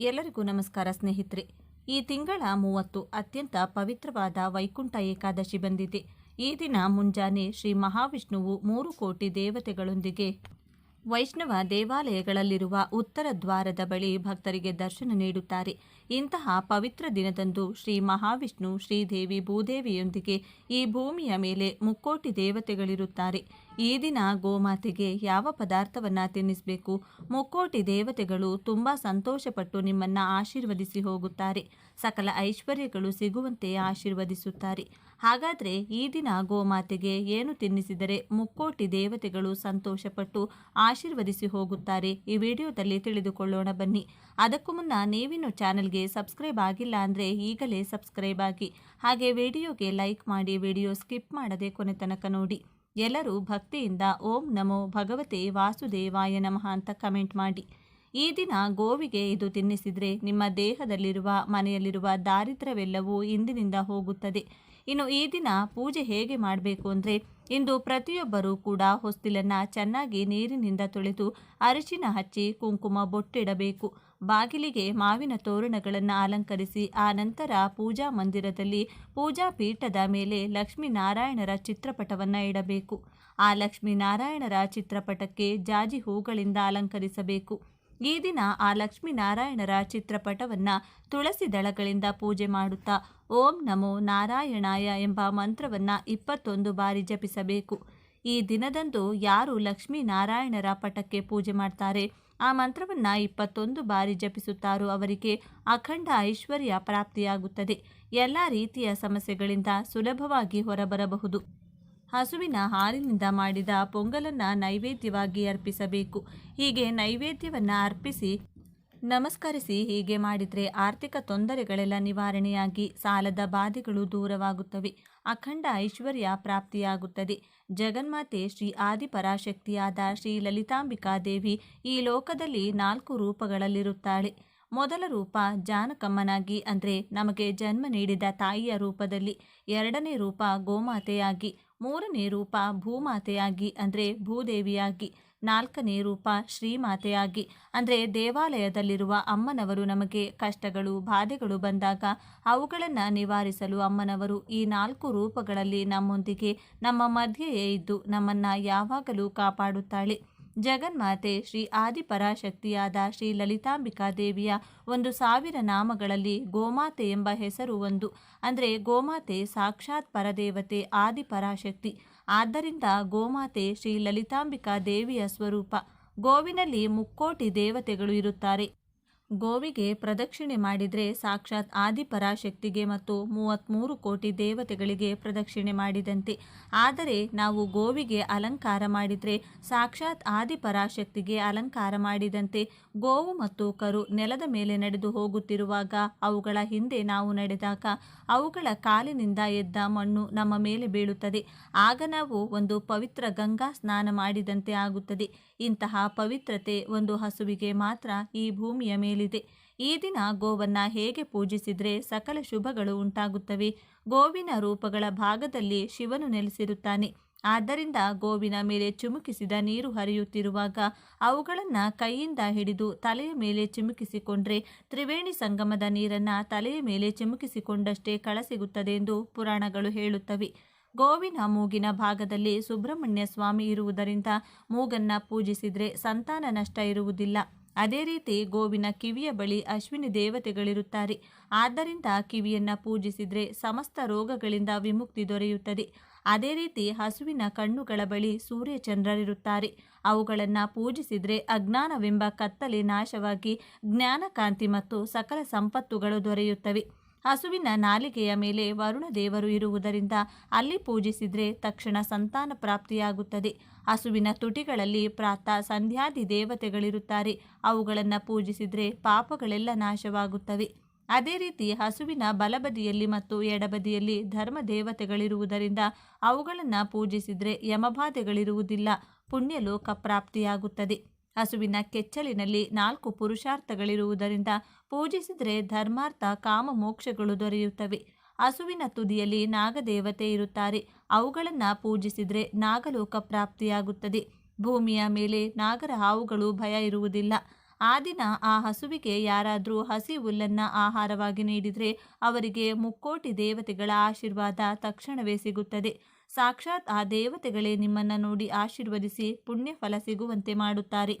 ಎಲ್ಲರಿಗೂ ನಮಸ್ಕಾರ ಸ್ನೇಹಿತರೆ. ಈ ತಿಂಗಳ ಮೂವತ್ತು ಅತ್ಯಂತ ಪವಿತ್ರವಾದ ವೈಕುಂಠ ಏಕಾದಶಿ ಬಂದಿದೆ. ಈ ದಿನ ಮುಂಜಾನೆ ಶ್ರೀ ಮಹಾವಿಷ್ಣುವು ಮೂರು ಕೋಟಿ ದೇವತೆಗಳೊಂದಿಗೆ ವೈಷ್ಣವ ದೇವಾಲಯಗಳಲ್ಲಿರುವ ಉತ್ತರ ದ್ವಾರದ ಬಳಿ ಭಕ್ತರಿಗೆ ದರ್ಶನ ನೀಡುತ್ತಾರೆ. ಇಂತಹ ಪವಿತ್ರ ದಿನದಂದು ಶ್ರೀ ಮಹಾವಿಷ್ಣು ಶ್ರೀದೇವಿ ಭೂದೇವಿಯೊಂದಿಗೆ ಈ ಭೂಮಿಯ ಮೇಲೆ ಮುಕ್ಕೋಟಿ ದೇವತೆಗಳಿರುತ್ತಾರೆ. ಈ ದಿನ ಗೋಮಾತೆಗೆ ಯಾವ ಪದಾರ್ಥವನ್ನು ತಿನ್ನಿಸಬೇಕು? ಮುಕ್ಕೋಟಿ ದೇವತೆಗಳು ತುಂಬಾ ಸಂತೋಷಪಟ್ಟು ನಿಮ್ಮನ್ನ ಆಶೀರ್ವದಿಸಿ ಹೋಗುತ್ತಾರೆ. ಸಕಲ ಐಶ್ವರ್ಯಗಳು ಸಿಗುವಂತೆ ಆಶೀರ್ವದಿಸುತ್ತಾರೆ. ಹಾಗಾದ್ರೆ ಈ ದಿನ ಗೋಮಾತೆಗೆ ಏನು ತಿನ್ನಿಸಿದರೆ ಮುಕ್ಕೋಟಿ ದೇವತೆಗಳು ಸಂತೋಷಪಟ್ಟು ಆಶೀರ್ವದಿಸಿ ಹೋಗುತ್ತಾರೆ. ಈ ವಿಡಿಯೋದಲ್ಲಿ ತಿಳಿದುಕೊಳ್ಳೋಣ ಬನ್ನಿ. ಅದಕ್ಕೂ ಮುನ್ನ ನೀವಿನ್ನು ಚಾನೆಲ್ಗೆ ಸಬ್ಸ್ಕ್ರೈಬ್ ಆಗಿಲ್ಲ ಅಂದರೆ ಈಗಲೇ ಸಬ್ಸ್ಕ್ರೈಬ್ ಆಗಿ. ಹಾಗೆ ವಿಡಿಯೋಗೆ ಲೈಕ್ ಮಾಡಿ, ವಿಡಿಯೋ ಸ್ಕಿಪ್ ಮಾಡದೆ ಕೊನೆ ತನಕ ನೋಡಿ. ಎಲ್ಲರೂ ಭಕ್ತಿಯಿಂದ ಓಂ ನಮೋ ಭಗವತೆ ವಾಸುದೇವಾಯ ನಮಃ ಅಂತ ಕಮೆಂಟ್ ಮಾಡಿ. ಈ ದಿನ ಗೋವಿಗೆ ಇದು ತಿನ್ನಿಸಿದರೆ ನಿಮ್ಮ ದೇಹದಲ್ಲಿರುವ, ಮನೆಯಲ್ಲಿರುವ ದಾರಿದ್ರ್ಯವೆಲ್ಲವೂ ಇಂದಿನಿಂದ ಹೋಗುತ್ತದೆ. ಇನ್ನು ಈ ದಿನ ಪೂಜೆ ಹೇಗೆ ಮಾಡಬೇಕು ಅಂದರೆ, ಇಂದು ಪ್ರತಿಯೊಬ್ಬರೂ ಕೂಡ ಹೊಸ್ತಿಲನ್ನು ಚೆನ್ನಾಗಿ ನೀರಿನಿಂದ ತೊಳೆದು ಅರಿಶಿನ ಹಚ್ಚಿ ಕುಂಕುಮ ಬೊಟ್ಟಿಡಬೇಕು. ಬಾಗಿಲಿಗೆ ಮಾವಿನ ತೋರಣಗಳನ್ನು ಅಲಂಕರಿಸಿ, ಆ ನಂತರ ಪೂಜಾ ಮಂದಿರದಲ್ಲಿ ಪೂಜಾ ಪೀಠದ ಮೇಲೆ ಲಕ್ಷ್ಮೀನಾರಾಯಣರ ಚಿತ್ರಪಟವನ್ನು ಇಡಬೇಕು. ಆ ಲಕ್ಷ್ಮೀನಾರಾಯಣರ ಚಿತ್ರಪಟಕ್ಕೆ ಜಾಜಿ ಹೂಗಳಿಂದ ಅಲಂಕರಿಸಬೇಕು. ಈ ದಿನ ಆ ಲಕ್ಷ್ಮೀನಾರಾಯಣರ ಚಿತ್ರಪಟವನ್ನು ತುಳಸಿ ದಳಗಳಿಂದ ಪೂಜೆ ಮಾಡುತ್ತಾ, ಓಂ ನಮೋ ನಾರಾಯಣಾಯ ಎಂಬ ಮಂತ್ರವನ್ನು ಇಪ್ಪತ್ತೊಂದು ಬಾರಿ ಜಪಿಸಬೇಕು. ಈ ದಿನದಂದು ಯಾರು ಲಕ್ಷ್ಮೀನಾರಾಯಣರ ಪಟಕ್ಕೆ ಪೂಜೆ ಮಾಡ್ತಾರೆ? ಆ ಮಂತ್ರವನ್ನು ಇಪ್ಪತ್ತೊಂದು ಬಾರಿ ಜಪಿಸುತ್ತಾರೋ ಅವರಿಗೆ ಅಖಂಡ ಐಶ್ವರ್ಯ ಪ್ರಾಪ್ತಿಯಾಗುತ್ತದೆ. ಎಲ್ಲ ರೀತಿಯ ಸಮಸ್ಯೆಗಳಿಂದ ಸುಲಭವಾಗಿ ಹೊರಬರಬಹುದು. ಹಸುವಿನ ಹಾಲಿನಿಂದ ಮಾಡಿದ ಪೊಂಗಲನ್ನು ನೈವೇದ್ಯವಾಗಿ ಅರ್ಪಿಸಬೇಕು. ಹೀಗೆ ನೈವೇದ್ಯವನ್ನು ಅರ್ಪಿಸಿ ನಮಸ್ಕರಿಸಿ, ಹೀಗೆ ಮಾಡಿದರೆ ಆರ್ಥಿಕ ತೊಂದರೆಗಳೆಲ್ಲ ನಿವಾರಣೆಯಾಗಿ ಸಾಲದ ಬಾಧೆಗಳು ದೂರವಾಗುತ್ತವೆ. ಅಖಂಡ ಐಶ್ವರ್ಯ ಪ್ರಾಪ್ತಿಯಾಗುತ್ತದೆ. ಜಗನ್ಮಾತೆ ಶ್ರೀ ಆದಿಪರಾಶಕ್ತಿಯಾದ ಶ್ರೀ ಲಲಿತಾಂಬಿಕಾ ದೇವಿ ಈ ಲೋಕದಲ್ಲಿ ನಾಲ್ಕು ರೂಪಗಳಲ್ಲಿರುತ್ತಾಳೆ. ಮೊದಲ ರೂಪ ಜಾನಕಮ್ಮನಾಗಿ, ಅಂದರೆ ನಮಗೆ ಜನ್ಮ ನೀಡಿದ ತಾಯಿಯ ರೂಪದಲ್ಲಿ. ಎರಡನೇ ರೂಪ ಗೋಮಾತೆಯಾಗಿ, ಮೂರನೇ ರೂಪ ಭೂಮಾತೆಯಾಗಿ, ಅಂದರೆ ಭೂದೇವಿಯಾಗಿ. ನಾಲ್ಕನೇ ರೂಪ ಶ್ರೀಮಾತೆಯಾಗಿ. ಅಂದರೆ ದೇವಾಲಯದಲ್ಲಿರುವ ಅಮ್ಮನವರು ನಮಗೆ ಕಷ್ಟಗಳು, ಬಾಧೆಗಳು ಬಂದಾಗ ಅವುಗಳನ್ನು ನಿವಾರಿಸಲು ಅಮ್ಮನವರು ಈ ನಾಲ್ಕು ರೂಪಗಳಲ್ಲಿ ನಮ್ಮೊಂದಿಗೆ, ನಮ್ಮ ಮಧ್ಯೆಯೇ ಇದ್ದು ನಮ್ಮನ್ನು ಯಾವಾಗಲೂ ಕಾಪಾಡುತ್ತಾಳೆ. ಜಗನ್ಮಾತೆ ಶ್ರೀ ಆದಿಪರಾಶಕ್ತಿಯಾದ ಶ್ರೀ ಲಲಿತಾಂಬಿಕಾ ದೇವಿಯ ಒಂದು ಸಾವಿರ ನಾಮಗಳಲ್ಲಿ ಗೋಮಾತೆ ಎಂಬ ಹೆಸರು ಒಂದು. ಅಂದರೆ ಗೋಮಾತೆ ಸಾಕ್ಷಾತ್ ಪರದೇವತೆ, ಆದಿಪರಾಶಕ್ತಿ. ಆದ್ದರಿಂದ ಗೋಮಾತೆ ಶ್ರೀ ಲಲಿತಾಂಬಿಕಾ ದೇವಿಯ ಸ್ವರೂಪ. ಗೋವಿನಲ್ಲಿ ಮುಕ್ಕೋಟಿ ದೇವತೆಗಳು ಇರುತ್ತಾರೆ. ಗೋವಿಗೆ ಪ್ರದಕ್ಷಿಣೆ ಮಾಡಿದರೆ ಸಾಕ್ಷಾತ್ ಆದಿಪರಾಶಕ್ತಿಗೆ ಮತ್ತು ಮೂವತ್ತ್ಮೂರು ಕೋಟಿ ದೇವತೆಗಳಿಗೆ ಪ್ರದಕ್ಷಿಣೆ ಮಾಡಿದಂತೆ. ಆದರೆ ನಾವು ಗೋವಿಗೆ ಅಲಂಕಾರ ಮಾಡಿದರೆ ಸಾಕ್ಷಾತ್ ಆದಿಪರಾಶಕ್ತಿಗೆ ಅಲಂಕಾರ ಮಾಡಿದಂತೆ. ಗೋವು ಮತ್ತು ಕರು ನೆಲದ ಮೇಲೆ ನಡೆದು ಹೋಗುತ್ತಿರುವಾಗ ಅವುಗಳ ಹಿಂದೆ ನಾವು ನಡೆದಾಗ ಅವುಗಳ ಕಾಲಿನಿಂದ ಎದ್ದ ಮಣ್ಣು ನಮ್ಮ ಮೇಲೆ ಬೀಳುತ್ತದೆ. ಆಗ ನಾವು ಒಂದು ಪವಿತ್ರ ಗಂಗಾ ಸ್ನಾನ ಮಾಡಿದಂತೆ ಆಗುತ್ತದೆ. ಇಂತಹ ಪವಿತ್ರತೆ ಒಂದು ಹಸುವಿಗೆ ಮಾತ್ರ ಈ ಭೂಮಿಯ ಮೇಲಿದೆ. ಈ ದಿನ ಗೋವನ್ನ ಹೇಗೆ ಪೂಜಿಸಿದರೆ ಸಕಲ ಶುಭಗಳು ಉಂಟಾಗುತ್ತವೆ. ಗೋವಿನ ರೂಪಗಳ ಭಾಗದಲ್ಲಿ ಶಿವನು ನೆಲೆಸಿರುತ್ತಾನೆ. ಆದ್ದರಿಂದ ಗೋವಿನ ಮೇಲೆ ಚಿಮುಕಿಸಿದ ನೀರು ಹರಿಯುತ್ತಿರುವಾಗ ಅವುಗಳನ್ನು ಕೈಯಿಂದ ಹಿಡಿದು ತಲೆಯ ಮೇಲೆ ಚಿಮುಕಿಸಿಕೊಂಡ್ರೆ ತ್ರಿವೇಣಿ ಸಂಗಮದ ನೀರನ್ನು ತಲೆಯ ಮೇಲೆ ಚಿಮುಕಿಸಿಕೊಂಡಷ್ಟೇ ಕಳಸಿಗುತ್ತದೆ ಎಂದು ಪುರಾಣಗಳು ಹೇಳುತ್ತವೆ. ಗೋವಿನ ಮೂಗಿನ ಭಾಗದಲ್ಲಿ ಸುಬ್ರಹ್ಮಣ್ಯ ಸ್ವಾಮಿ ಇರುವುದರಿಂದ ಮೂಗನ್ನು ಪೂಜಿಸಿದರೆ ಸಂತಾನ ನಷ್ಟ ಇರುವುದಿಲ್ಲ. ಅದೇ ರೀತಿ ಗೋವಿನ ಕಿವಿಯ ಬಳಿ ಅಶ್ವಿನಿ ದೇವತೆಗಳಿರುತ್ತಾರೆ. ಆದ್ದರಿಂದ ಕಿವಿಯನ್ನು ಪೂಜಿಸಿದರೆ ಸಮಸ್ತ ರೋಗಗಳಿಂದ ವಿಮುಕ್ತಿ ದೊರೆಯುತ್ತದೆ. ಅದೇ ರೀತಿ ಹಸುವಿನ ಕಣ್ಣುಗಳ ಬಳಿ ಸೂರ್ಯಚಂದ್ರರಿರುತ್ತಾರೆ. ಅವುಗಳನ್ನು ಪೂಜಿಸಿದರೆ ಅಜ್ಞಾನವೆಂಬ ಕತ್ತಲೆ ನಾಶವಾಗಿ ಜ್ಞಾನಕಾಂತಿ ಮತ್ತು ಸಕಲ ಸಂಪತ್ತುಗಳು ದೊರೆಯುತ್ತವೆ. ಹಸುವಿನ ನಾಲಿಗೆಯ ಮೇಲೆ ವರುಣ ದೇವರು ಇರುವುದರಿಂದ ಅಲ್ಲಿ ಪೂಜಿಸಿದರೆ ತಕ್ಷಣ ಸಂತಾನ ಪ್ರಾಪ್ತಿಯಾಗುತ್ತದೆ. ಹಸುವಿನ ತುಟಿಗಳಲ್ಲಿ ಪ್ರಾತಃ ಸಂಧ್ಯಾದಿ ದೇವತೆಗಳಿರುತ್ತಾರೆ. ಅವುಗಳನ್ನು ಪೂಜಿಸಿದರೆ ಪಾಪಗಳೆಲ್ಲ ನಾಶವಾಗುತ್ತವೆ. ಅದೇ ರೀತಿ ಹಸುವಿನ ಬಲಬದಿಯಲ್ಲಿ ಮತ್ತು ಎಡಬದಿಯಲ್ಲಿ ಧರ್ಮ ದೇವತೆಗಳಿರುವುದರಿಂದ ಅವುಗಳನ್ನು ಪೂಜಿಸಿದರೆ ಯಮಬಾಧೆಗಳಿರುವುದಿಲ್ಲ. ಪುಣ್ಯಲೋಕ ಪ್ರಾಪ್ತಿಯಾಗುತ್ತದೆ. ಹಸುವಿನ ಕೆಚ್ಚಲಿನಲ್ಲಿ ನಾಲ್ಕು ಪುರುಷಾರ್ಥಗಳಿರುವುದರಿಂದ ಪೂಜಿಸಿದರೆ ಧರ್ಮಾರ್ಥ, ಕಾಮ, ಮೋಕ್ಷಗಳು ದೊರೆಯುತ್ತವೆ. ಹಸುವಿನ ತುದಿಯಲ್ಲಿ ನಾಗದೇವತೆ ಇರುತ್ತಾರೆ. ಅವುಗಳನ್ನು ಪೂಜಿಸಿದರೆ ನಾಗಲೋಕ ಪ್ರಾಪ್ತಿಯಾಗುತ್ತದೆ. ಭೂಮಿಯ ಮೇಲೆ ನಾಗರ ಹಾವುಗಳು ಭಯ ಇರುವುದಿಲ್ಲ. ಆ ದಿನ ಆ ಹಸುವಿಗೆ ಯಾರಾದರೂ ಹಸಿ ಹುಲ್ಲನ್ನು ಆಹಾರವಾಗಿ ನೀಡಿದರೆ ಅವರಿಗೆ ಮುಕ್ಕೋಟಿ ದೇವತೆಗಳ ಆಶೀರ್ವಾದ ತಕ್ಷಣವೇ ಸಿಗುತ್ತದೆ. ಸಾಕ್ಷಾತ್ ಆ ದೇವತೆಗಳೇ ನಿಮ್ಮನ್ನು ನೋಡಿ ಆಶೀರ್ವದಿಸಿ ಪುಣ್ಯಫಲ ಸಿಗುವಂತೆ ಮಾಡುತ್ತಾರೆ.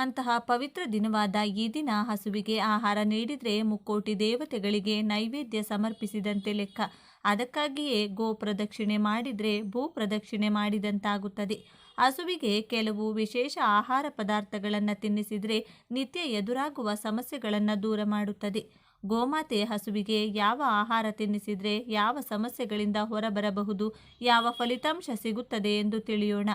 ಅಂತಹ ಪವಿತ್ರ ದಿನವಾದ ಈ ದಿನ ಹಸುವಿಗೆ ಆಹಾರ ನೀಡಿದರೆ ಮುಕ್ಕೋಟಿ ದೇವತೆಗಳಿಗೆ ನೈವೇದ್ಯ ಸಮರ್ಪಿಸಿದಂತೆ ಲೆಕ್ಕ. ಅದಕ್ಕಾಗಿಯೇ ಗೋ ಪ್ರದಕ್ಷಿಣೆ ಮಾಡಿದರೆ ಭೂ ಪ್ರದಕ್ಷಿಣೆ ಮಾಡಿದಂತಾಗುತ್ತದೆ. ಹಸುವಿಗೆ ಕೆಲವು ವಿಶೇಷ ಆಹಾರ ಪದಾರ್ಥಗಳನ್ನು ತಿನ್ನಿಸಿದರೆ ನಿತ್ಯ ಎದುರಾಗುವ ಸಮಸ್ಯೆಗಳನ್ನು ದೂರ ಮಾಡುತ್ತದೆ. ಗೋಮಾತೆ ಹಸುವಿಗೆ ಯಾವ ಆಹಾರ ತಿನ್ನಿಸಿದರೆ ಯಾವ ಸಮಸ್ಯೆಗಳಿಂದ ಹೊರಬರಬಹುದು, ಯಾವ ಫಲಿತಾಂಶ ಸಿಗುತ್ತದೆ ಎಂದು ತಿಳಿಯೋಣ.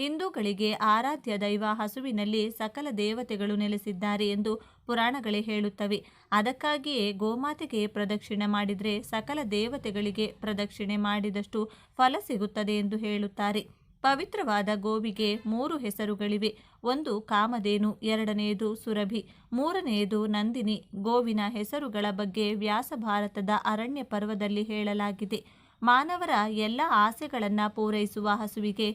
ಹಿಂದೂಗಳಿಗೆ ಆರಾಧ್ಯ ದೈವ ಹಸುವಿನಲ್ಲಿ ಸಕಲ ದೇವತೆಗಳು ನೆಲೆಸಿದ್ದಾರೆ ಎಂದು ಪುರಾಣಗಳೇ ಹೇಳುತ್ತವೆ. ಅದಕ್ಕಾಗಿಯೇ ಗೋಮಾತೆಗೆ ಪ್ರದಕ್ಷಿಣೆ ಮಾಡಿದರೆ ಸಕಲ ದೇವತೆಗಳಿಗೆ ಪ್ರದಕ್ಷಿಣೆ ಮಾಡಿದಷ್ಟು ಫಲ ಸಿಗುತ್ತದೆ ಎಂದು ಹೇಳುತ್ತಾರೆ. ಪವಿತ್ರವಾದ ಗೋವಿಗೆ ಮೂರು ಹೆಸರುಗಳಿವೆ. ಒಂದು ಕಾಮಧೇನು ಎರಡನೆಯದು ಸುರಭಿ ಮೂರನೆಯದು ನಂದಿನಿ. ಗೋವಿನ ಹೆಸರುಗಳ ಬಗ್ಗೆ ವ್ಯಾಸ ಭಾರತದ ಅರಣ್ಯ ಪರ್ವದಲ್ಲಿ ಹೇಳಲಾಗಿದೆ. ಮಾನವರ ಎಲ್ಲ ಆಸೆಗಳನ್ನು ಪೂರೈಸುವ ಹಸುವಿಗೆ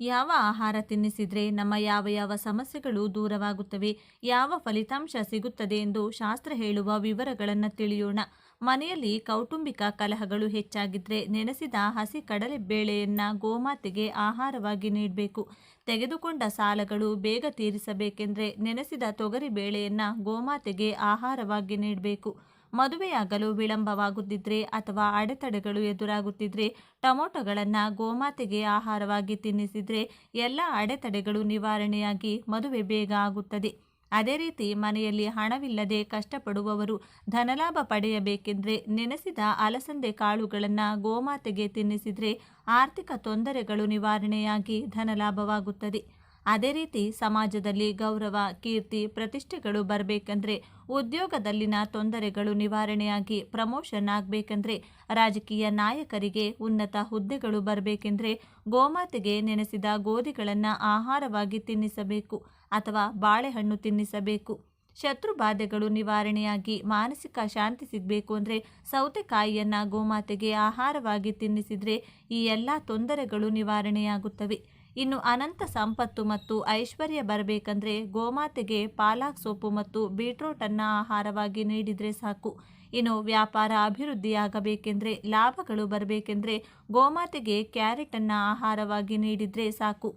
ಯಾವ ಆಹಾರ ತಿನ್ನಿಸಿದರೆ ನಮ್ಮ ಯಾವ ಯಾವ ಸಮಸ್ಯೆಗಳು ದೂರವಾಗುತ್ತವೆ, ಯಾವ ಫಲಿತಾಂಶ ಸಿಗುತ್ತದೆ ಎಂದು ಶಾಸ್ತ್ರ ಹೇಳುವ ವಿವರಗಳನ್ನು ತಿಳಿಯೋಣ. ಮನೆಯಲ್ಲಿ ಕೌಟುಂಬಿಕ ಕಲಹಗಳು ಹೆಚ್ಚಾಗಿದ್ದರೆ ನೆನೆಸಿದ ಹಸಿ ಕಡಲೆ ಬೇಳೆಯನ್ನು ಗೋಮಾತೆಗೆ ಆಹಾರವಾಗಿ ನೀಡಬೇಕು. ತೆಗೆದುಕೊಂಡ ಸಾಲಗಳು ಬೇಗ ತೀರಿಸಬೇಕೆಂದರೆ ನೆನೆಸಿದ ತೊಗರಿ ಬೇಳೆಯನ್ನು ಗೋಮಾತೆಗೆ ಆಹಾರವಾಗಿ ನೀಡಬೇಕು. ಮದುವೆಯಾಗಲು ವಿಳಂಬವಾಗುತ್ತಿದ್ರೆ ಅಥವಾ ಅಡೆತಡೆಗಳು ಎದುರಾಗುತ್ತಿದ್ರೆ ಟೊಮೊಟೊಗಳನ್ನು ಗೋಮಾತೆಗೆ ಆಹಾರವಾಗಿ ತಿನ್ನಿಸಿದರೆ ಎಲ್ಲ ಅಡೆತಡೆಗಳು ನಿವಾರಣೆಯಾಗಿ ಮದುವೆ ಬೇಗ ಆಗುತ್ತದೆ. ಅದೇ ರೀತಿ ಮನೆಯಲ್ಲಿ ಹಣವಿಲ್ಲದೆ ಕಷ್ಟಪಡುವವರು ಧನಲಾಭ ಪಡೆಯಬೇಕೆಂದರೆ ನೆನೆಸಿದ ಅಲಸಂದೆ ಕಾಳುಗಳನ್ನು ಗೋಮಾತೆಗೆ ತಿನ್ನಿಸಿದರೆ ಆರ್ಥಿಕ ತೊಂದರೆಗಳು ನಿವಾರಣೆಯಾಗಿ ಧನಲಾಭವಾಗುತ್ತದೆ. ಅದೇ ರೀತಿ ಸಮಾಜದಲ್ಲಿ ಗೌರವ, ಕೀರ್ತಿ, ಪ್ರತಿಷ್ಠೆಗಳು ಬರಬೇಕಂದ್ರೆ ಉದ್ಯೋಗದಲ್ಲಿನ ತೊಂದರೆಗಳು ನಿವಾರಣೆಯಾಗಿ ಪ್ರಮೋಷನ್ ಆಗಬೇಕಂದ್ರೆ ರಾಜಕೀಯ ನಾಯಕರಿಗೆ ಉನ್ನತ ಹುದ್ದೆಗಳು ಬರಬೇಕೆಂದ್ರೆ ಗೋಮಾತೆಗೆ ನೆನೆಸಿದ ಗೋಧಿಗಳನ್ನು ಆಹಾರವಾಗಿ ತಿನ್ನಿಸಬೇಕು ಅಥವಾ ಬಾಳೆಹಣ್ಣು ತಿನ್ನಿಸಬೇಕು. ಶತ್ರು ಬಾಧೆಗಳು ನಿವಾರಣೆಯಾಗಿ ಮಾನಸಿಕ ಶಾಂತಿ ಸಿಗಬೇಕು ಅಂದರೆ ಸೌತೆಕಾಯಿಯನ್ನು ಗೋಮಾತೆಗೆ ಆಹಾರವಾಗಿ ತಿನ್ನಿಸಿದರೆ ಈ ಎಲ್ಲ ತೊಂದರೆಗಳು ನಿವಾರಣೆಯಾಗುತ್ತವೆ. ಇನ್ನು ಅನಂತ ಸಂಪತ್ತು ಮತ್ತು ಐಶ್ವರ್ಯ ಬರಬೇಕಂದ್ರೆ ಗೋಮಾತೆಗೆ ಪಾಲಾಕ್ ಸೊಪ್ಪು ಮತ್ತು ಬೀಟ್ರೂಟನ್ನು ಆಹಾರವಾಗಿ ನೀಡಿದರೆ ಸಾಕು. ಇನ್ನು ವ್ಯಾಪಾರ ಅಭಿವೃದ್ಧಿಯಾಗಬೇಕೆಂದರೆ, ಲಾಭಗಳು ಬರಬೇಕೆಂದರೆ ಗೋಮಾತೆಗೆ ಕ್ಯಾರೆಟನ್ನು ಆಹಾರವಾಗಿ ನೀಡಿದರೆ ಸಾಕು.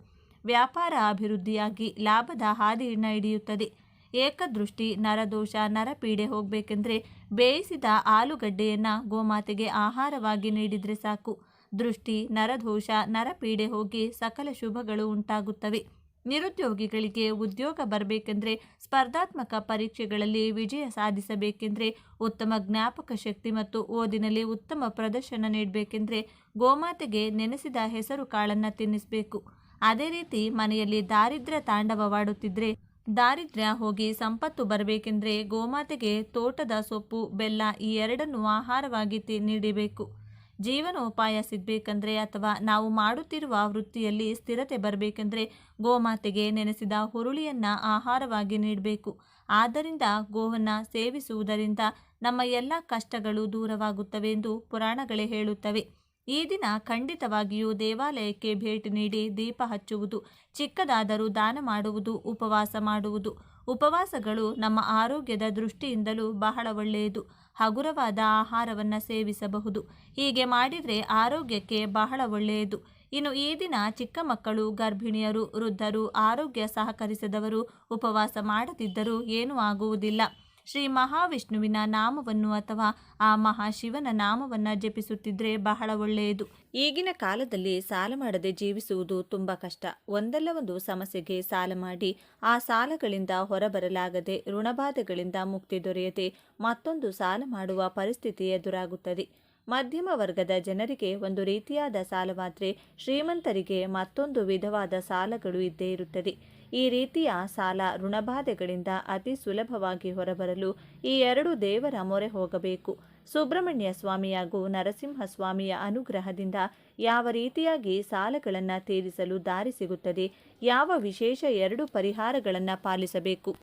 ವ್ಯಾಪಾರ ಅಭಿವೃದ್ಧಿಯಾಗಿ ಲಾಭದ ಹಾದಿ ಹಿಡಿಯುತ್ತದೆ. ಏಕದೃಷ್ಟಿ, ನರದೋಷ, ನರಪೀಡೆ ಹೋಗಬೇಕೆಂದರೆ ಬೇಯಿಸಿದ ಆಲೂಗಡ್ಡೆಯನ್ನು ಗೋಮಾತೆಗೆ ಆಹಾರವಾಗಿ ನೀಡಿದರೆ ಸಾಕು. ದೃಷ್ಟಿ, ನರದೋಷ, ನರಪೀಡೆ ಹೋಗಿ ಸಕಲ ಶುಭಗಳು ಉಂಟಾಗುತ್ತವೆ. ನಿರುದ್ಯೋಗಿಗಳಿಗೆ ಉದ್ಯೋಗ ಬರಬೇಕೆಂದರೆ, ಸ್ಪರ್ಧಾತ್ಮಕ ಪರೀಕ್ಷೆಗಳಲ್ಲಿ ವಿಜಯ ಸಾಧಿಸಬೇಕೆಂದರೆ, ಉತ್ತಮ ಜ್ಞಾಪಕ ಶಕ್ತಿ ಮತ್ತು ಓದಿನಲ್ಲಿ ಉತ್ತಮ ಪ್ರದರ್ಶನ ನೀಡಬೇಕೆಂದರೆ, ಗೋಮಾತೆಗೆ ನೆನೆಸಿದ ಹೆಸರು ಕಾಳನ್ನು ತಿನ್ನಿಸಬೇಕು. ಅದೇ ರೀತಿ ಮನೆಯಲ್ಲಿ ದಾರಿದ್ರ್ಯ ತಾಂಡವವಾಡುತ್ತಿದ್ದರೆ ದಾರಿದ್ರ್ಯ ಹೋಗಿ ಸಂಪತ್ತು ಬರಬೇಕೆಂದರೆ, ಗೋಮಾತೆಗೆ ತೋಟದ ಸೊಪ್ಪು, ಬೆಲ್ಲ ಈ ಎರಡನ್ನು ಆಹಾರವಾಗಿ ನೀಡಬೇಕು. ಜೀವನೋಪಾಯ ಸಿಗಬೇಕಂದ್ರೆ ಅಥವಾ ನಾವು ಮಾಡುತ್ತಿರುವ ವೃತ್ತಿಯಲ್ಲಿ ಸ್ಥಿರತೆ ಬರಬೇಕೆಂದರೆ ಗೋಮಾತೆಗೆ ನೆನೆಸಿದ ಹುರುಳಿಯನ್ನು ಆಹಾರವಾಗಿ ನೀಡಬೇಕು. ಆದ್ದರಿಂದ ಗೋವನ್ನು ಸೇವಿಸುವುದರಿಂದ ನಮ್ಮ ಎಲ್ಲ ಕಷ್ಟಗಳು ದೂರವಾಗುತ್ತವೆ ಎಂದು ಪುರಾಣಗಳೇ ಹೇಳುತ್ತವೆ. ಈ ದಿನ ಖಂಡಿತವಾಗಿಯೂ ದೇವಾಲಯಕ್ಕೆ ಭೇಟಿ ನೀಡಿ ದೀಪ ಹಚ್ಚುವುದು, ಚಿಕ್ಕದಾದರೂ ದಾನ ಮಾಡುವುದು, ಉಪವಾಸ ಮಾಡುವುದು. ಉಪವಾಸಗಳು ನಮ್ಮ ಆರೋಗ್ಯದ ದೃಷ್ಟಿಯಿಂದಲೂ ಬಹಳ ಒಳ್ಳೆಯದು. ಹಗುರವಾದ ಆಹಾರವನ್ನು ಸೇವಿಸಬಹುದು. ಹೀಗೆ ಮಾಡಿದರೆ ಆರೋಗ್ಯಕ್ಕೆ ಬಹಳ ಒಳ್ಳೆಯದು. ಇನ್ನು ಈ ದಿನ ಚಿಕ್ಕ ಮಕ್ಕಳು, ಗರ್ಭಿಣಿಯರು, ವೃದ್ಧರು ಆರೋಗ್ಯ ಸಹಕರಿಸದವರು, ಉಪವಾಸ ಮಾಡದಿದ್ದರೂ ಏನೂ ಆಗುವುದಿಲ್ಲ. ಶ್ರೀ ಮಹಾವಿಷ್ಣುವಿನ ನಾಮವನ್ನು ಅಥವಾ ಆ ಮಹಾಶಿವನ ನಾಮವನ್ನು ಜಪಿಸುತ್ತಿದ್ರೆ ಬಹಳ ಒಳ್ಳೆಯದು. ಈಗಿನ ಕಾಲದಲ್ಲಿ ಸಾಲ ಮಾಡದೆ ಜೀವಿಸುವುದು ತುಂಬ ಕಷ್ಟ. ಒಂದಲ್ಲ ಒಂದು ಸಮಸ್ಯೆಗೆ ಸಾಲ ಮಾಡಿ ಆ ಸಾಲಗಳಿಂದ ಹೊರಬರಲಾಗದೆ ಋಣಬಾಧೆಗಳಿಂದ ಮುಕ್ತಿ ದೊರೆಯದೆ ಮತ್ತೊಂದು ಸಾಲ ಮಾಡುವ ಪರಿಸ್ಥಿತಿ ಎದುರಾಗುತ್ತದೆ. ಮಧ್ಯಮ ವರ್ಗದ ಜನರಿಗೆ ಒಂದು ರೀತಿಯಾದ ಸಾಲವಾದರೆ ಶ್ರೀಮಂತರಿಗೆ ಮತ್ತೊಂದು ವಿಧವಾದ ಸಾಲಗಳು ಇದ್ದೇ ಇರುತ್ತದೆ. ಈ ರೀತಿಯ ಸಾಲ ಋಣಬಾಧೆಗಳಿಂದ ಅತಿ ಸುಲಭವಾಗಿ ಹೊರಬರಲು ಈ ಎರಡು ದೇವರ ಮೊರೆ ಹೋಗಬೇಕು. ಸುಬ್ರಹ್ಮಣ್ಯ ಸ್ವಾಮಿಯಾಗೂ ನರಸಿಂಹ ಸ್ವಾಮಿಯ ಅನುಗ್ರಹದಿಂದ ಯಾವ ರೀತಿಯಾಗಿ ಸಾಲಗಳನ್ನು ತೀರಿಸಲು ದಾರಿ ಸಿಗುತ್ತದೆ, ಯಾವ ವಿಶೇಷ ಎರಡು ಪರಿಹಾರಗಳನ್ನು ಪಾಲಿಸಬೇಕು?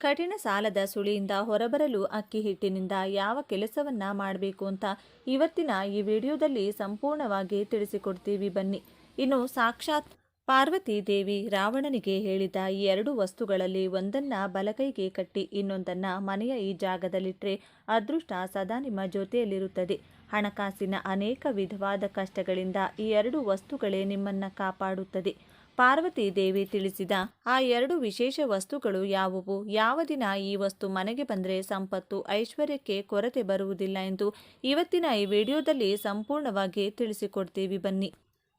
ಕಠಿಣ ಸಾಲದ ಸುಳಿಯಿಂದ ಹೊರಬರಲು ಅಕ್ಕಿ ಹಿಟ್ಟಿನಿಂದ ಯಾವ ಕೆಲಸವನ್ನ ಮಾಡಬೇಕು ಅಂತ ಇವತ್ತಿನ ಈ ವಿಡಿಯೋದಲ್ಲಿ ಸಂಪೂರ್ಣವಾಗಿ ತಿಳಿಸಿಕೊಡ್ತೀವಿ ಬನ್ನಿ. ಇನ್ನು ಸಾಕ್ಷಾತ್ ಪಾರ್ವತಿ ದೇವಿ ರಾವಣನಿಗೆ ಹೇಳಿದ ಈ ಎರಡು ವಸ್ತುಗಳಲ್ಲಿ ಒಂದನ್ನ ಬಲಕೈಗೆ ಕಟ್ಟಿ ಇನ್ನೊಂದನ್ನ ಮನೆಯ ಈ ಜಾಗದಲ್ಲಿಟ್ಟರೆ ಅದೃಷ್ಟ ಸದಾ ನಿಮ್ಮ ಜೊತೆಯಲ್ಲಿರುತ್ತದೆ. ಹಣಕಾಸಿನ ಅನೇಕ ವಿಧವಾದ ಕಷ್ಟಗಳಿಂದ ಈ ಎರಡು ವಸ್ತುಗಳೇ ನಿಮ್ಮನ್ನ ಕಾಪಾಡುತ್ತದೆ. ಪಾರ್ವತಿ ದೇವಿ ತಿಳಿಸಿದ ಆ ಎರಡು ವಿಶೇಷ ವಸ್ತುಗಳು ಯಾವುವು? ಯಾವ ದಿನ ಈ ವಸ್ತು ಮನೆಗೆ ಬಂದರೆ ಸಂಪತ್ತು, ಐಶ್ವರ್ಯಕ್ಕೆ ಕೊರತೆ ಬರುವುದಿಲ್ಲ ಎಂದು ಇವತ್ತಿನ ಈ ವಿಡಿಯೋದಲ್ಲಿ ಸಂಪೂರ್ಣವಾಗಿ ತಿಳಿಸಿಕೊಡ್ತೀವಿ ಬನ್ನಿ.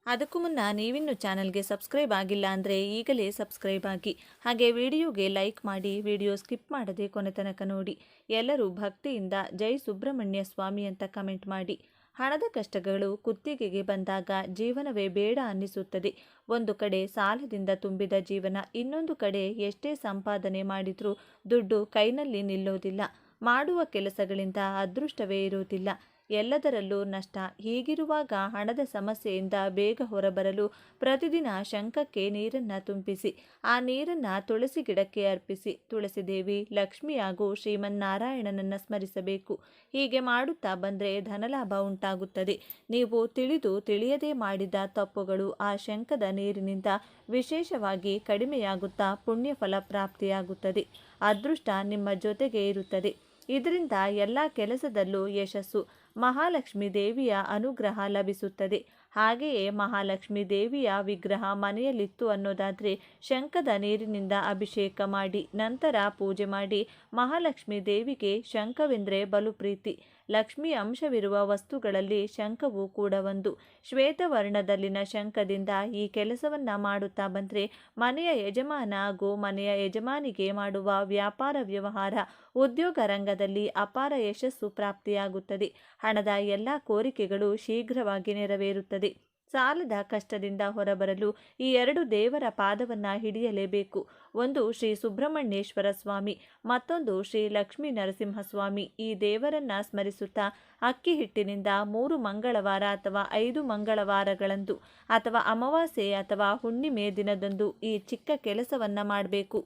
ಅದಕ್ಕೂ ಮುನ್ನ ನೀವಿನ್ನು ಚಾನಲ್ಗೆ ಸಬ್ಸ್ಕ್ರೈಬ್ ಆಗಿಲ್ಲ ಅಂದರೆ ಈಗಲೇ ಸಬ್ಸ್ಕ್ರೈಬ್ ಆಗಿ. ಹಾಗೆ ವಿಡಿಯೋಗೆ ಲೈಕ್ ಮಾಡಿ, ವಿಡಿಯೋ ಸ್ಕಿಪ್ ಮಾಡದೆ ಕೊನೆ ತನಕ ನೋಡಿ. ಎಲ್ಲರೂ ಭಕ್ತಿಯಿಂದ ಜೈ ಸುಬ್ರಹ್ಮಣ್ಯ ಸ್ವಾಮಿ ಅಂತ ಕಮೆಂಟ್ ಮಾಡಿ. ಹಣದ ಕಷ್ಟಗಳು ಕುತ್ತಿಗೆಗೆ ಬಂದಾಗ ಜೀವನವೇ ಬೇಡ ಅನ್ನಿಸುತ್ತದೆ. ಒಂದು ಕಡೆ ಸಾಲದಿಂದ ತುಂಬಿದ ಜೀವನ, ಇನ್ನೊಂದು ಕಡೆ ಎಷ್ಟೇ ಸಂಪಾದನೆ ಮಾಡಿದರೂ ದುಡ್ಡು ಕೈನಲ್ಲಿ ನಿಲ್ಲೋದಿಲ್ಲ. ಮಾಡುವ ಕೆಲಸಗಳಿಂದ ಅದೃಷ್ಟವೇ ಇರುವುದಿಲ್ಲ ಎಲ್ಲದರಲ್ಲೂ ನಷ್ಟ. ಹೀಗಿರುವಾಗ ಹಣದ ಸಮಸ್ಯೆಯಿಂದ ಬೇಗ ಹೊರಬರಲು ಪ್ರತಿದಿನ ಶಂಖಕ್ಕೆ ನೀರನ್ನು ತುಂಬಿಸಿ, ಆ ನೀರನ್ನು ತುಳಸಿ ಗಿಡಕ್ಕೆ ಅರ್ಪಿಸಿ, ತುಳಸಿ ದೇವಿ, ಲಕ್ಷ್ಮಿ ಹಾಗೂ ಶ್ರೀಮನ್ನಾರಾಯಣನನ್ನು ಸ್ಮರಿಸಬೇಕು. ಹೀಗೆ ಮಾಡುತ್ತಾ ಬಂದರೆ ಧನಲಾಭ ಉಂಟಾಗುತ್ತದೆ. ನೀವು ತಿಳಿದು ತಿಳಿಯದೆ ಮಾಡಿದ ತಪ್ಪುಗಳು ಆ ಶಂಖದ ನೀರಿನಿಂದ ವಿಶೇಷವಾಗಿ ಕಡಿಮೆಯಾಗುತ್ತಾ ಪುಣ್ಯಫಲ ಪ್ರಾಪ್ತಿಯಾಗುತ್ತದೆ. ಅದೃಷ್ಟ ನಿಮ್ಮ ಜೊತೆಗೆ ಇರುತ್ತದೆ. ಇದರಿಂದ ಎಲ್ಲ ಕೆಲಸದಲ್ಲೂ ಯಶಸ್ಸು. ಮಹಾಲಕ್ಷ್ಮಿ ದೇವಿಯ ಅನುಗ್ರಹ ಲಭಿಸುತ್ತದೆ. ಹಾಗೆಯೇ ಮಹಾಲಕ್ಷ್ಮಿ ದೇವಿಯ ವಿಗ್ರಹ ಮನೆಯಲ್ಲಿತ್ತು ಅನ್ನೋದಾದರೆ ಶಂಖದ ನೀರಿನಿಂದ ಅಭಿಷೇಕ ಮಾಡಿ, ನಂತರ ಪೂಜೆ ಮಾಡಿ ಮಹಾಲಕ್ಷ್ಮೀ ದೇವಿಗೆ ಶಂಖವೆಂದರೆ ಬಲು ಪ್ರೀತಿ. ಲಕ್ಷ್ಮಿ ಅಂಶವಿರುವ ವಸ್ತುಗಳಲ್ಲಿ ಶಂಖವು ಕೂಡ ಒಂದು. ಶ್ವೇತವರ್ಣದಲ್ಲಿನ ಶಂಖದಿಂದ ಈ ಕೆಲಸವನ್ನ ಮಾಡುತ್ತಾ ಬಂದರೆ ಮನೆಯ ಯಜಮಾನ ಹಾಗೂ ಮನೆಯ ಯಜಮಾನಿಗೆ ಮಾಡುವ ವ್ಯಾಪಾರ ವ್ಯವಹಾರ ಉದ್ಯೋಗ ರಂಗದಲ್ಲಿ ಅಪಾರ ಯಶಸ್ಸು ಪ್ರಾಪ್ತಿಯಾಗುತ್ತದೆ. ಹಣದ ಎಲ್ಲ ಕೋರಿಕೆಗಳು ಶೀಘ್ರವಾಗಿ ನೆರವೇರುತ್ತದೆ. ಸಾಲದ ಕಷ್ಟದಿಂದ ಹೊರಬರಲು ಈ ಎರಡು ದೇವರ ಪಾದವನ್ನು ಹಿಡಿಯಲೇಬೇಕು. ಒಂದು ಶ್ರೀ ಸುಬ್ರಹ್ಮಣ್ಯೇಶ್ವರ ಸ್ವಾಮಿ, ಮತ್ತೊಂದು ಶ್ರೀ ಲಕ್ಷ್ಮೀ ನರಸಿಂಹಸ್ವಾಮಿ. ಈ ದೇವರನ್ನ ಸ್ಮರಿಸುತ್ತಾ ಅಕ್ಕಿ ಹಿಟ್ಟಿನಿಂದ ಮೂರು ಮಂಗಳವಾರ ಅಥವಾ ಐದು ಮಂಗಳವಾರಗಳಂದು ಅಥವಾ ಅಮಾವಾಸ್ಯೆ ಅಥವಾ ಹುಣ್ಣಿಮೆ ದಿನದಂದು ಈ ಚಿಕ್ಕ ಕೆಲಸವನ್ನ ಮಾಡಬೇಕು.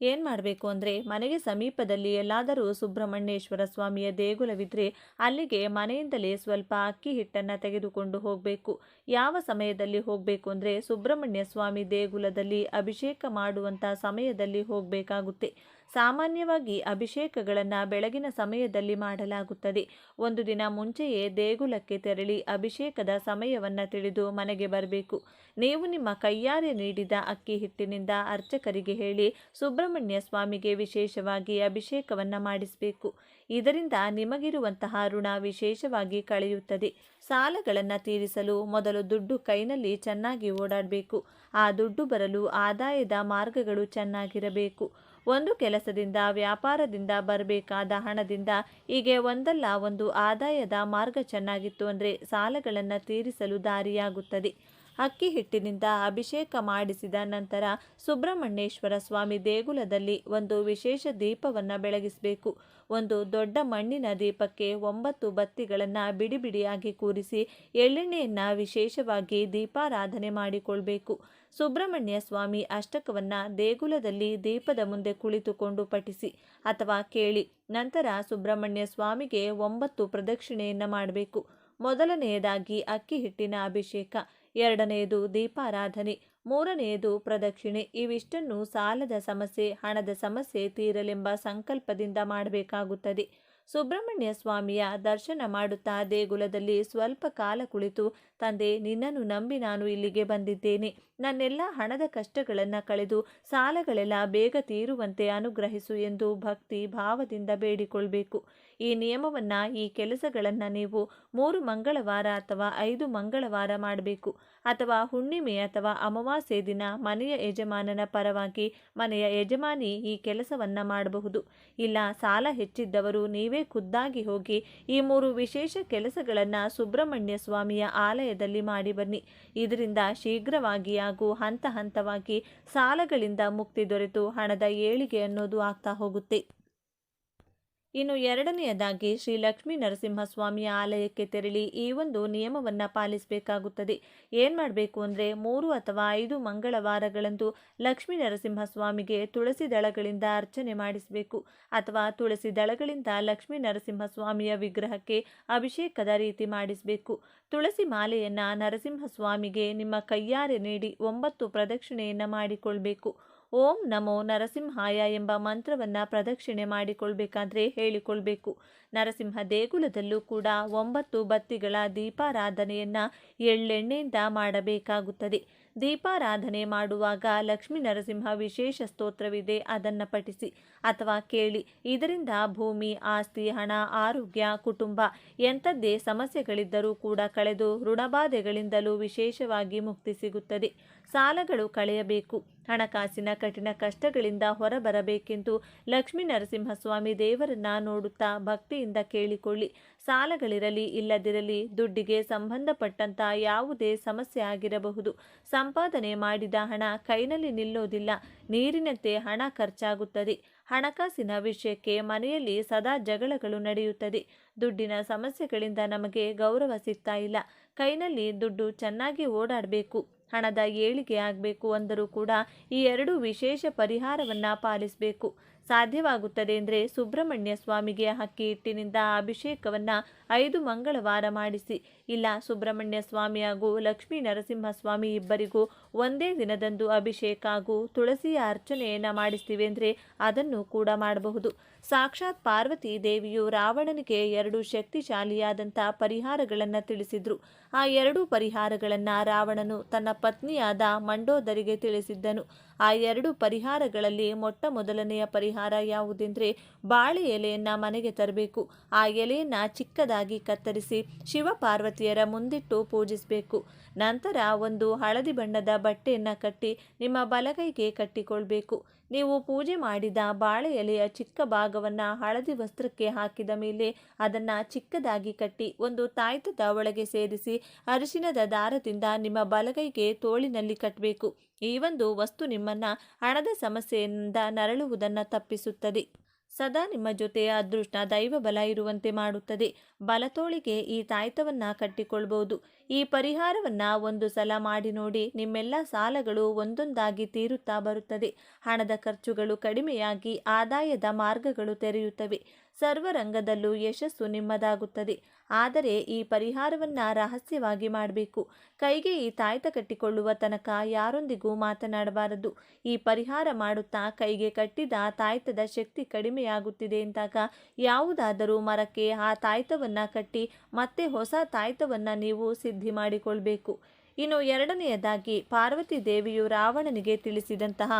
ಏನು ಮಾಡಬೇಕು ಅಂದರೆ ಮನೆಗೆ ಸಮೀಪದಲ್ಲಿ ಎಲ್ಲಾದರೂ ಸುಬ್ರಹ್ಮಣ್ಯೇಶ್ವರ ಸ್ವಾಮಿಯ ದೇಗುಲವಿದ್ದರೆ ಅಲ್ಲಿಗೆ ಮನೆಯಿಂದಲೇ ಸ್ವಲ್ಪ ಅಕ್ಕಿ ಹಿಟ್ಟನ್ನು ತೆಗೆದುಕೊಂಡು ಹೋಗಬೇಕು. ಯಾವ ಸಮಯದಲ್ಲಿ ಹೋಗಬೇಕು ಅಂದರೆ ಸುಬ್ರಹ್ಮಣ್ಯ ಸ್ವಾಮಿ ದೇಗುಲದಲ್ಲಿ ಅಭಿಷೇಕ ಮಾಡುವಂಥ ಸಮಯದಲ್ಲಿ ಹೋಗಬೇಕಾಗುತ್ತೆ. ಸಾಮಾನ್ಯವಾಗಿ ಅಭಿಷೇಕಗಳನ್ನು ಬೆಳಗಿನ ಸಮಯದಲ್ಲಿ ಮಾಡಲಾಗುತ್ತದೆ. ಒಂದು ದಿನ ಮುಂಚೆಯೇ ದೇಗುಲಕ್ಕೆ ತೆರಳಿ ಅಭಿಷೇಕದ ಸಮಯವನ್ನು ತಿಳಿದು ಮನೆಗೆ ಬರಬೇಕು. ನೀವು ನಿಮ್ಮ ಕೈಯಾರೆ ನೀಡಿದ ಅಕ್ಕಿ ಹಿಟ್ಟಿನಿಂದ ಅರ್ಚಕರಿಗೆ ಹೇಳಿ ಸುಬ್ರಹ್ಮಣ್ಯ ಸ್ವಾಮಿಗೆ ವಿಶೇಷವಾಗಿ ಅಭಿಷೇಕವನ್ನು ಮಾಡಿಸಬೇಕು. ಇದರಿಂದ ನಿಮಗಿರುವಂತಹ ಋಣ ವಿಶೇಷವಾಗಿ ಕಳೆಯುತ್ತದೆ. ಸಾಲಗಳನ್ನು ತೀರಿಸಲು ಮೊದಲು ದುಡ್ಡು ಕೈನಲ್ಲಿ ಚೆನ್ನಾಗಿ ಓಡಾಡಬೇಕು. ಆ ದುಡ್ಡು ಬರಲು ಆದಾಯದ ಮಾರ್ಗಗಳು ಚೆನ್ನಾಗಿರಬೇಕು. ಒಂದು ಕೆಲಸದಿಂದ, ವ್ಯಾಪಾರದಿಂದ ಬರಬೇಕಾದ ಹಣದಿಂದ ಹೀಗೆ ಒಂದಲ್ಲ, ಒಂದು ಆದಾಯದ ಮಾರ್ಗ ಚೆನ್ನಾಗಿತ್ತು ಅಂದರೆ ಸಾಲಗಳನ್ನು ತೀರಿಸಲು ದಾರಿಯಾಗುತ್ತದೆ. ಅಕ್ಕಿ ಹಿಟ್ಟಿನಿಂದ ಅಭಿಷೇಕ ಮಾಡಿಸಿದ ನಂತರ ಸುಬ್ರಹ್ಮಣ್ಯೇಶ್ವರ ಸ್ವಾಮಿ ದೇಗುಲದಲ್ಲಿ ಒಂದು ವಿಶೇಷ ದೀಪವನ್ನು ಬೆಳಗಿಸಬೇಕು. ಒಂದು ದೊಡ್ಡ ಮಣ್ಣಿನ ದೀಪಕ್ಕೆ ಒಂಬತ್ತು ಬತ್ತಿಗಳನ್ನು ಬಿಡಿ ಬಿಡಿಯಾಗಿ ಕೂರಿಸಿ ಎಳ್ಳೆಣ್ಣೆಯನ್ನು ವಿಶೇಷವಾಗಿ ದೀಪಾರಾಧನೆ ಮಾಡಿಕೊಳ್ಬೇಕು. ಸುಬ್ರಹ್ಮಣ್ಯ ಸ್ವಾಮಿ ಅಷ್ಟಕವನ್ನು ದೇಗುಲದಲ್ಲಿ ದೀಪದ ಮುಂದೆ ಕುಳಿತುಕೊಂಡು ಪಠಿಸಿ ಅಥವಾ ಕೇಳಿ. ನಂತರ ಸುಬ್ರಹ್ಮಣ್ಯ ಸ್ವಾಮಿಗೆ ಒಂಬತ್ತು ಪ್ರದಕ್ಷಿಣೆಯನ್ನು ಮಾಡಬೇಕು. ಮೊದಲನೆಯದಾಗಿ ಅಕ್ಕಿ ಹಿಟ್ಟಿನ ಅಭಿಷೇಕ. ಎರಡನೆಯದು ದೀಪಾರಾಧನೆ, ಮೂರನೆಯದು ಪ್ರದಕ್ಷಿಣೆ. ಇವಿಷ್ಟನ್ನು ಸಾಲದ ಸಮಸ್ಯೆ, ಹಣದ ಸಮಸ್ಯೆ ತೀರಲೆಂಬ ಸಂಕಲ್ಪದಿಂದ ಮಾಡಬೇಕಾಗುತ್ತದೆ. ಸುಬ್ರಹ್ಮಣ್ಯ ಸ್ವಾಮಿಯ ದರ್ಶನ ಮಾಡುತ್ತಾ ದೇಗುಲದಲ್ಲಿ ಸ್ವಲ್ಪ ಕಾಲ ಕುಳಿತು ತಂದೆ, ನಿನ್ನನ್ನು ನಂಬಿ ನಾನು ಇಲ್ಲಿಗೆ ಬಂದಿದ್ದೇನೆ. ನನ್ನೆಲ್ಲ ಹಣದ ಕಷ್ಟಗಳನ್ನು ಕಳೆದು ಸಾಲಗಳೆಲ್ಲ ಬೇಗ ತೀರುವಂತೆ ಅನುಗ್ರಹಿಸು ಎಂದು ಭಕ್ತಿ ಭಾವದಿಂದ ಬೇಡಿಕೊಳ್ಬೇಕು. ಈ ನಿಯಮವನ್ನ, ಈ ಕೆಲಸಗಳನ್ನು ನೀವು ಮೂರು ಮಂಗಳವಾರ ಅಥವಾ ಐದು ಮಂಗಳವಾರ ಮಾಡಬೇಕು. ಅಥವಾ ಹುಣ್ಣಿಮೆ ಅಥವಾ ಅಮಾವಾಸ್ಯೆ ದಿನ ಮನೆಯ ಯಜಮಾನನ ಪರವಾಗಿ ಮನೆಯ ಯಜಮಾನಿ ಈ ಕೆಲಸವನ್ನು ಮಾಡಬಹುದು. ಇಲ್ಲ, ಸಾಲ ಹೆಚ್ಚಿದ್ದವರು ನೀವೇ ಖುದ್ದಾಗಿ ಹೋಗಿ ಈ ಮೂರು ವಿಶೇಷ ಕೆಲಸಗಳನ್ನು ಸುಬ್ರಹ್ಮಣ್ಯ ಸ್ವಾಮಿಯ ಆಲಯದಲ್ಲಿ ಮಾಡಿ ಬನ್ನಿ. ಇದರಿಂದ ಶೀಘ್ರವಾಗಿ ಹಾಗೂ ಹಂತ ಹಂತವಾಗಿ ಸಾಲಗಳಿಂದ ಮುಕ್ತಿ ದೊರೆತು ಹಣದ ಏಳಿಗೆ ಅನ್ನೋದು ಆಗ್ತಾ ಹೋಗುತ್ತೆ. ಇನ್ನು ಎರಡನೆಯದಾಗಿ ಶ್ರೀ ಲಕ್ಷ್ಮೀ ನರಸಿಂಹಸ್ವಾಮಿಯ ಆಲಯಕ್ಕೆ ತೆರಳಿ ಈ ಒಂದು ನಿಯಮವನ್ನು ಪಾಲಿಸಬೇಕಾಗುತ್ತದೆ. ಏನು ಮಾಡಬೇಕು ಅಂದರೆ ಮೂರು ಅಥವಾ ಐದು ಮಂಗಳವಾರಗಳಂದು ಲಕ್ಷ್ಮೀ ನರಸಿಂಹಸ್ವಾಮಿಗೆ ತುಳಸಿ ದಳಗಳಿಂದ ಅರ್ಚನೆ ಮಾಡಿಸಬೇಕು. ಅಥವಾ ತುಳಸಿ ದಳಗಳಿಂದ ಲಕ್ಷ್ಮೀ ನರಸಿಂಹಸ್ವಾಮಿಯ ವಿಗ್ರಹಕ್ಕೆ ಅಭಿಷೇಕದ ರೀತಿ ಮಾಡಿಸಬೇಕು. ತುಳಸಿ ಮಾಲೆಯನ್ನು ನರಸಿಂಹಸ್ವಾಮಿಗೆ ನಿಮ್ಮ ಕೈಯಾರೆ ನೀಡಿ ಒಂಬತ್ತು ಪ್ರದಕ್ಷಿಣೆಯನ್ನು ಮಾಡಿಕೊಳ್ಬೇಕು. ಓಂ ನಮೋ ನರಸಿಂಹಾಯ ಎಂಬ ಮಂತ್ರವನ್ನು ಪ್ರದಕ್ಷಿಣೆ ಮಾಡಿಕೊಳ್ಬೇಕಾದ್ರೆ ಹೇಳಿಕೊಳ್ಬೇಕು. ನರಸಿಂಹ ದೇಗುಲದಲ್ಲೂ ಕೂಡ ಒಂಬತ್ತು ಬತ್ತಿಗಳ ದೀಪಾರಾಧನೆಯನ್ನು ಎಳ್ಳೆಣ್ಣೆಯಿಂದ ಮಾಡಬೇಕಾಗುತ್ತದೆ. ದೀಪಾರಾಧನೆ ಮಾಡುವಾಗ ಲಕ್ಷ್ಮೀ ನರಸಿಂಹ ವಿಶೇಷ ಸ್ತೋತ್ರವಿದೆ, ಅದನ್ನು ಪಠಿಸಿ. ಅಥವಾ ಕೇಳಿ, ಇದರಿಂದ ಭೂಮಿ, ಆಸ್ತಿ, ಹಣ, ಆರೋಗ್ಯ, ಕುಟುಂಬ ಎಂಥದ್ದೇ ಸಮಸ್ಯೆಗಳಿದ್ದರೂ ಕೂಡ ಕಳೆದು ಋಣಬಾಧೆಗಳಿಂದಲೂ ವಿಶೇಷವಾಗಿ ಮುಕ್ತಿ ಸಿಗುತ್ತದೆ. ಸಾಲಗಳು ಕಳೆಯಬೇಕು. ಹಣಕಾಸಿನ ಕಠಿಣ ಕಷ್ಟಗಳಿಂದ ಹೊರಬರಬೇಕೆಂದು ಲಕ್ಷ್ಮೀ ನರಸಿಂಹಸ್ವಾಮಿ ದೇವರನ್ನ ನೋಡುತ್ತಾ ಭಕ್ತಿಯಿಂದ ಕೇಳಿಕೊಳ್ಳಿ. ಸಾಲಗಳಿರಲಿ, ಇಲ್ಲದಿರಲಿ ದುಡ್ಡಿಗೆ ಸಂಬಂಧಪಟ್ಟಂತ ಯಾವುದೇ ಸಮಸ್ಯೆ ಆಗಿರಬಹುದು. ಸಂಪಾದನೆ ಮಾಡಿದ ಹಣ ಕೈನಲ್ಲಿ ನಿಲ್ಲೋದಿಲ್ಲ, ನೀರಿನಂತೆ ಹಣ ಖರ್ಚಾಗುತ್ತದೆ. ಹಣಕಾಸಿನ ವಿಷಯಕ್ಕೆ ಮನೆಯಲ್ಲಿ ಸದಾ ಜಗಳಗಳು ನಡೆಯುತ್ತದೆ. ದುಡ್ಡಿನ ಸಮಸ್ಯೆಗಳಿಂದ ನಮಗೆ ಗೌರವ ಸಿಗ್ತಾ ಇಲ್ಲ. ಕೈನಲ್ಲಿ ದುಡ್ಡು ಚೆನ್ನಾಗಿ ಓಡಾಡಬೇಕು, ಹಣದ ಏಳಿಗೆ ಆಗಬೇಕು ಅಂದರೂ ಕೂಡ ಈ ಎರಡು ವಿಶೇಷ ಪರಿಹಾರವನ್ನು ಪಾಲಿಸಬೇಕು. ಸಾಧ್ಯವಾಗುತ್ತದೆ ಎಂದರೆ ಸುಬ್ರಹ್ಮಣ್ಯ ಸ್ವಾಮಿಗೆ ಹಕ್ಕಿ ಹಿಟ್ಟಿನಿಂದ ಅಭಿಷೇಕವನ್ನು ಐದು ಮಂಗಳವಾರ ಮಾಡಿಸಿ. ಇಲ್ಲ, ಸುಬ್ರಹ್ಮಣ್ಯ ಸ್ವಾಮಿ ಹಾಗೂ ಲಕ್ಷ್ಮೀ ನರಸಿಂಹಸ್ವಾಮಿ ಇಬ್ಬರಿಗೂ ಒಂದೇ ದಿನದಂದು ಅಭಿಷೇಕ ಹಾಗೂ ತುಳಸಿಯ ಅರ್ಚನೆಯನ್ನು ಮಾಡಿಸ್ತೀವಿ ಅಂದರೆ ಅದನ್ನು ಕೂಡ ಮಾಡಬಹುದು. ಸಾಕ್ಷಾತ್ ಪಾರ್ವತಿ ದೇವಿಯು ರಾವಣನಿಗೆ ಎರಡು ಶಕ್ತಿಶಾಲಿಯಾದಂಥ ಪರಿಹಾರಗಳನ್ನು ತಿಳಿಸಿದ್ರು. ಆ ಎರಡು ಪರಿಹಾರಗಳನ್ನು ರಾವಣನು ತನ್ನ ಪತ್ನಿಯಾದ ಮಂಡೋದರಿಗೆ ತಿಳಿಸಿದ್ದನು. ಆ ಎರಡು ಪರಿಹಾರಗಳಲ್ಲಿ ಮೊಟ್ಟ ಮೊದಲನೆಯ ಪರಿಹಾರ ಯಾವುದೆಂದರೆ ಬಾಳೆ ಎಲೆಯನ್ನು ಮನೆಗೆ ತರಬೇಕು. ಆ ಎಲೆಯನ್ನು ಚಿಕ್ಕದಾಗಿ ಕತ್ತರಿಸಿ ಶಿವ ಪಾರ್ವತಿಯರ ಮುಂದಿಟ್ಟು ಪೂಜಿಸಬೇಕು. ನಂತರ ಒಂದು ಹಳದಿ ಬಣ್ಣದ ಬಟ್ಟೆಯನ್ನು ಕಟ್ಟಿ ನಿಮ್ಮ ಬಲಗೈಗೆ ಕಟ್ಟಿಕೊಳ್ಬೇಕು. ನೀವು ಪೂಜೆ ಮಾಡಿದ ಬಾಳೆ ಎಲೆಯ ಚಿಕ್ಕ ಭಾಗವನ್ನು ಹಳದಿ ವಸ್ತ್ರಕ್ಕೆ ಹಾಕಿದ ಮೇಲೆ ಅದನ್ನು ಚಿಕ್ಕದಾಗಿ ಕಟ್ಟಿ ಒಂದು ತಾಯ್ತದ ಒಳಗೆ ಸೇರಿಸಿ ಅರಿಶಿನದ ದಾರದಿಂದ ನಿಮ್ಮ ಬಲಗೈಗೆ ತೋಳಿನಲ್ಲಿ ಕಟ್ಟಬೇಕು ಈ ಒಂದು ವಸ್ತು ನಿಮ್ಮನ್ನು ಹಣದ ಸಮಸ್ಯೆಯಿಂದ ನರಳುವುದನ್ನು ತಪ್ಪಿಸುತ್ತದೆ. ಸದಾ ನಿಮ್ಮ ಜೊತೆ ಅದೃಷ್ಟ, ದೈವ ಬಲ ಇರುವಂತೆ ಮಾಡುತ್ತದೆ. ಬಲತೋಳಿಗೆ ಈ ತಾಯ್ತವನ್ನ ಕಟ್ಟಿಕೊಳ್ಬಹುದು. ಈ ಪರಿಹಾರವನ್ನ ಒಂದು ಸಲ ಮಾಡಿ ನೋಡಿ ನಿಮ್ಮೆಲ್ಲ ಸಾಲಗಳು ಒಂದೊಂದಾಗಿ ತೀರುತ್ತಾ ಬರುತ್ತದೆ. ಹಣದ ಖರ್ಚುಗಳು ಕಡಿಮೆಯಾಗಿ ಆದಾಯದ ಮಾರ್ಗಗಳು ತೆರೆಯುತ್ತವೆ. ಸರ್ವರಂಗದಲ್ಲೂ ಯಶಸ್ಸು ನಿಮ್ಮದಾಗುತ್ತದೆ. ಆದರೆ ಈ ಪರಿಹಾರವನ್ನ ರಹಸ್ಯವಾಗಿ ಮಾಡಬೇಕು. ಕೈಗೆ ಈ ತಾಯ್ತ ಕಟ್ಟಿಕೊಳ್ಳುವ ತನಕ ಯಾರೊಂದಿಗೂ ಮಾತನಾಡಬಾರದು. ಈ ಪರಿಹಾರ ಮಾಡುತ್ತಾ ಕೈಗೆ ಕಟ್ಟಿದ ತಾಯ್ತದ ಶಕ್ತಿ ಕಡಿಮೆಯಾಗುತ್ತಿದೆ ಎಂದಾಗ ಯಾವುದಾದರೂ ಮರಕ್ಕೆ ಆ ತಾಯ್ತವನ್ನು ಕಟ್ಟಿ ಮತ್ತೆ ಹೊಸ ತಾಯ್ತವನ್ನು ನೀವು ಸಿದ್ಧಿ ಮಾಡಿಕೊಳ್ಬೇಕು. ಇನ್ನು ಎರಡನೆಯದಾಗಿ ಪಾರ್ವತಿ ದೇವಿಯು ರಾವಣನಿಗೆ ತಿಳಿಸಿದಂತಹ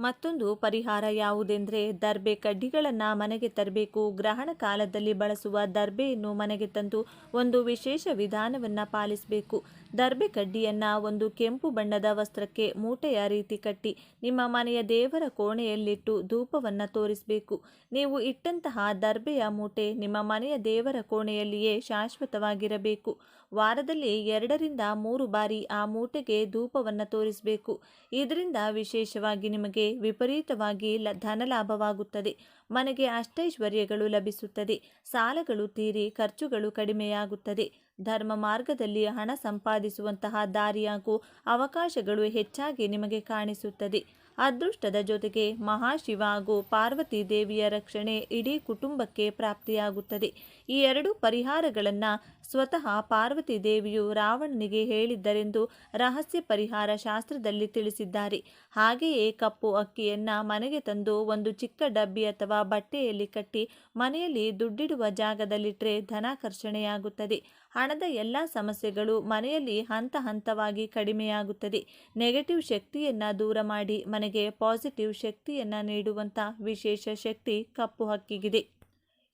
ಮತ್ತೊಂದು ಪರಿಹಾರ ಯಾವುದೆಂದರೆ ದರ್ಬೆ ಕಡ್ಡಿಗಳನ್ನು ಮನೆಗೆ ತರಬೇಕು. ಗ್ರಹಣ ಕಾಲದಲ್ಲಿ ಬಳಸುವ ದರ್ಬೆಯನ್ನು ಮನೆಗೆ ತಂದು ಒಂದು ವಿಶೇಷ ವಿಧಾನವನ್ನು ಪಾಲಿಸಬೇಕು. ದರ್ಬೆ ಕಡ್ಡಿಯನ್ನು ಒಂದು ಕೆಂಪು ಬಣ್ಣದ ವಸ್ತ್ರಕ್ಕೆ ಮೂಟೆಯ ರೀತಿ ಕಟ್ಟಿ ನಿಮ್ಮ ಮನೆಯ ದೇವರ ಕೋಣೆಯಲ್ಲಿಟ್ಟು ಧೂಪವನ್ನು ತೋರಿಸಬೇಕು. ನೀವು ಇಟ್ಟಂತಹ ದರ್ಬೆಯ ಮೂಟೆ ನಿಮ್ಮ ಮನೆಯ ದೇವರ ಕೋಣೆಯಲ್ಲಿಯೇ ಶಾಶ್ವತವಾಗಿರಬೇಕು. ವಾರದಲ್ಲಿ ಎರಡರಿಂದ ಮೂರು ಬಾರಿ ಆ ಮೂಟೆಗೆ ಧೂಪವನ್ನು ತೋರಿಸಬೇಕು. ಇದರಿಂದ ವಿಶೇಷವಾಗಿ ನಿಮಗೆ ವಿಪರೀತವಾಗಿ ಲ ಧನಲಾಭವಾಗುತ್ತದೆ ಮನೆಗೆ ಅಷ್ಟೈಶ್ವರ್ಯಗಳು ಲಭಿಸುತ್ತದೆ. ಸಾಲಗಳು ತೀರಿ, ಖರ್ಚುಗಳು ಕಡಿಮೆಯಾಗುತ್ತದೆ. ಧರ್ಮ ಮಾರ್ಗದಲ್ಲಿ ಹಣ ಸಂಪಾದಿಸುವಂತಹ ದಾರಿ ಹಾಗೂ ಅವಕಾಶಗಳು ಹೆಚ್ಚಾಗಿ ನಿಮಗೆ ಕಾಣಿಸುತ್ತದೆ. ಅದೃಷ್ಟದ ಜೊತೆಗೆ ಮಹಾಶಿವ ಹಾಗೂ ಪಾರ್ವತಿ ದೇವಿಯ ರಕ್ಷಣೆ ಇಡೀ ಕುಟುಂಬಕ್ಕೆ ಪ್ರಾಪ್ತಿಯಾಗುತ್ತದೆ. ಈ ಎರಡು ಪರಿಹಾರಗಳನ್ನು ಸ್ವತಃ ಪಾರ್ವತಿ ದೇವಿಯು ರಾವಣನಿಗೆ ಹೇಳಿದ್ದರೆಂದು ರಹಸ್ಯ ಪರಿಹಾರ ಶಾಸ್ತ್ರದಲ್ಲಿ ತಿಳಿಸಿದ್ದಾರೆ. ಹಾಗೆಯೇ ಕಪ್ಪು ಅಕ್ಕಿಯನ್ನು ಮನೆಗೆ ತಂದು ಒಂದು ಚಿಕ್ಕ ಡಬ್ಬಿ ಅಥವಾ ಬಟ್ಟೆಯಲ್ಲಿ ಕಟ್ಟಿ ಮನೆಯಲ್ಲಿ ದುಡ್ಡಿಡುವ ಜಾಗದಲ್ಲಿಟ್ಟರೆ ಧನಾಕರ್ಷಣೆಯಾಗುತ್ತದೆ. ಹಣದ ಎಲ್ಲ ಸಮಸ್ಯೆಗಳು ಮನೆಯಲ್ಲಿ ಹಂತ ಹಂತವಾಗಿ ಕಡಿಮೆಯಾಗುತ್ತದೆ. ನೆಗೆಟಿವ್ ಶಕ್ತಿಯನ್ನು ದೂರ ಮಾಡಿ ಮನೆಗೆ ಪಾಸಿಟಿವ್ ಶಕ್ತಿಯನ್ನು ನೀಡುವಂಥ ವಿಶೇಷ ಶಕ್ತಿ ಕಪ್ಪು ಹಕ್ಕಿಗಿದೆ.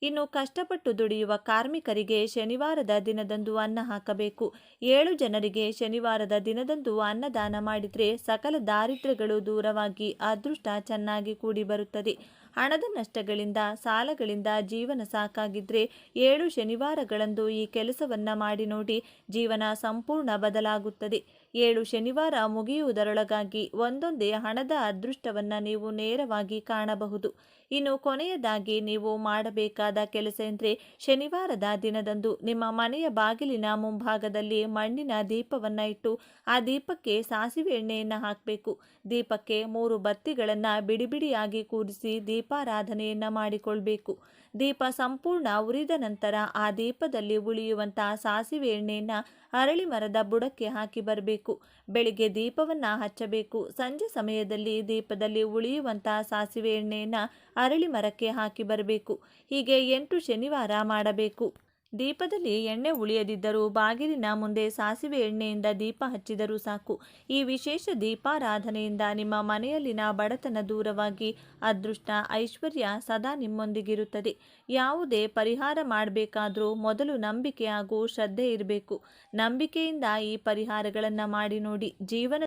ಇನ್ನು ಕಷ್ಟಪಟ್ಟು ದುಡಿಯುವ ಕಾರ್ಮಿಕರಿಗೆ ಶನಿವಾರದ ದಿನದಂದು ಅನ್ನ ಹಾಕಬೇಕು. ಏಳು ಜನರಿಗೆ ಶನಿವಾರದ ದಿನದಂದು ಅನ್ನದಾನ ಮಾಡಿದರೆ ಸಕಲ ದಾರಿದ್ರ್ಯಗಳು ದೂರವಾಗಿ ಅದೃಷ್ಟ ಚೆನ್ನಾಗಿ ಕೂಡಿ ಬರುತ್ತದೆ. ಹಣದ ನಷ್ಟಗಳಿಂದ, ಸಾಲಗಳಿಂದ ಜೀವನ ಸಾಕಾಗಿದ್ರೆ ಏಳು ಶನಿವಾರಗಳಂದು ಈ ಕೆಲಸವನ್ನ ಮಾಡಿ ನೋಡಿ ಜೀವನ ಸಂಪೂರ್ಣ ಬದಲಾಗುತ್ತದೆ. ಏಳು ಶನಿವಾರ ಮುಗಿಯುವುದರೊಳಗಾಗಿ ಒಂದೊಂದೇ ಹಣದ ಅದೃಷ್ಟವನ್ನ ನೀವು ನೇರವಾಗಿ ಕಾಣಬಹುದು. ಇನ್ನು ಕೊನೆಯದಾಗಿ ನೀವು ಮಾಡಬೇಕಾದ ಕೆಲಸ ಎಂದರೆ ಶನಿವಾರದ ದಿನದಂದು ನಿಮ್ಮ ಮನೆಯ ಬಾಗಿಲಿನ ಮುಂಭಾಗದಲ್ಲಿ ಮಣ್ಣಿನ ದೀಪವನ್ನು ಇಟ್ಟು ಆ ದೀಪಕ್ಕೆ ಸಾಸಿವೆ ಎಣ್ಣೆಯನ್ನು ಹಾಕಬೇಕು. ದೀಪಕ್ಕೆ ಮೂರು ಬತ್ತಿಗಳನ್ನು ಬಿಡಿಬಿಡಿಯಾಗಿ ಕೂರಿಸಿ ದೀಪಾರಾಧನೆಯನ್ನು ಮಾಡಿಕೊಳ್ಬೇಕು. ದೀಪ ಸಂಪೂರ್ಣ ಉರಿದ ನಂತರ ಆ ದೀಪದಲ್ಲಿ ಉಳಿಯುವಂತಹ ಸಾಸಿವೆ ಎಣ್ಣೆಯನ್ನು ಅರಳಿ ಮರದ ಬುಡಕ್ಕೆ ಹಾಕಿ ಬರಬೇಕು. ಬೆಳಿಗ್ಗೆ ದೀಪವನ್ನು ಹಚ್ಚಬೇಕು. ಸಂಜೆ ಸಮಯದಲ್ಲಿ ದೀಪದಲ್ಲಿ ಉಳಿಯುವಂತಹ ಸಾಸಿವೆ ಎಣ್ಣೆಯನ್ನು ಅರಳಿ ಮರಕ್ಕೆ ಹಾಕಿ ಬರಬೇಕು. ಹೀಗೆ ಎಂಟು ಶನಿವಾರ ಮಾಡಬೇಕು. ದೀಪದಲ್ಲಿ ಎಣ್ಣೆ ಉಳಿಯದಿದ್ದರೂ ಬಾಗಿಲಿನ ಮುಂದೆ ಸಾಸಿವೆ ಎಣ್ಣೆಯಿಂದ ದೀಪ ಹಚ್ಚಿದರೂ ಸಾಕು. ಈ ವಿಶೇಷ ದೀಪಾರಾಧನೆಯಿಂದ ನಿಮ್ಮ ಮನೆಯಲ್ಲಿನ ಬಡತನ ದೂರವಾಗಿ ಅದೃಷ್ಟ, ಐಶ್ವರ್ಯ ಸದಾ ನಿಮ್ಮೊಂದಿಗಿರುತ್ತದೆ. ಯಾವುದೇ ಪರಿಹಾರ ಮಾಡಬೇಕಾದರೂ ಮೊದಲು ನಂಬಿಕೆ ಹಾಗೂ ಶ್ರದ್ಧೆ ಇರಬೇಕು. ನಂಬಿಕೆಯಿಂದ ಈ ಪರಿಹಾರಗಳನ್ನು ಮಾಡಿ ನೋಡಿ ಜೀವನ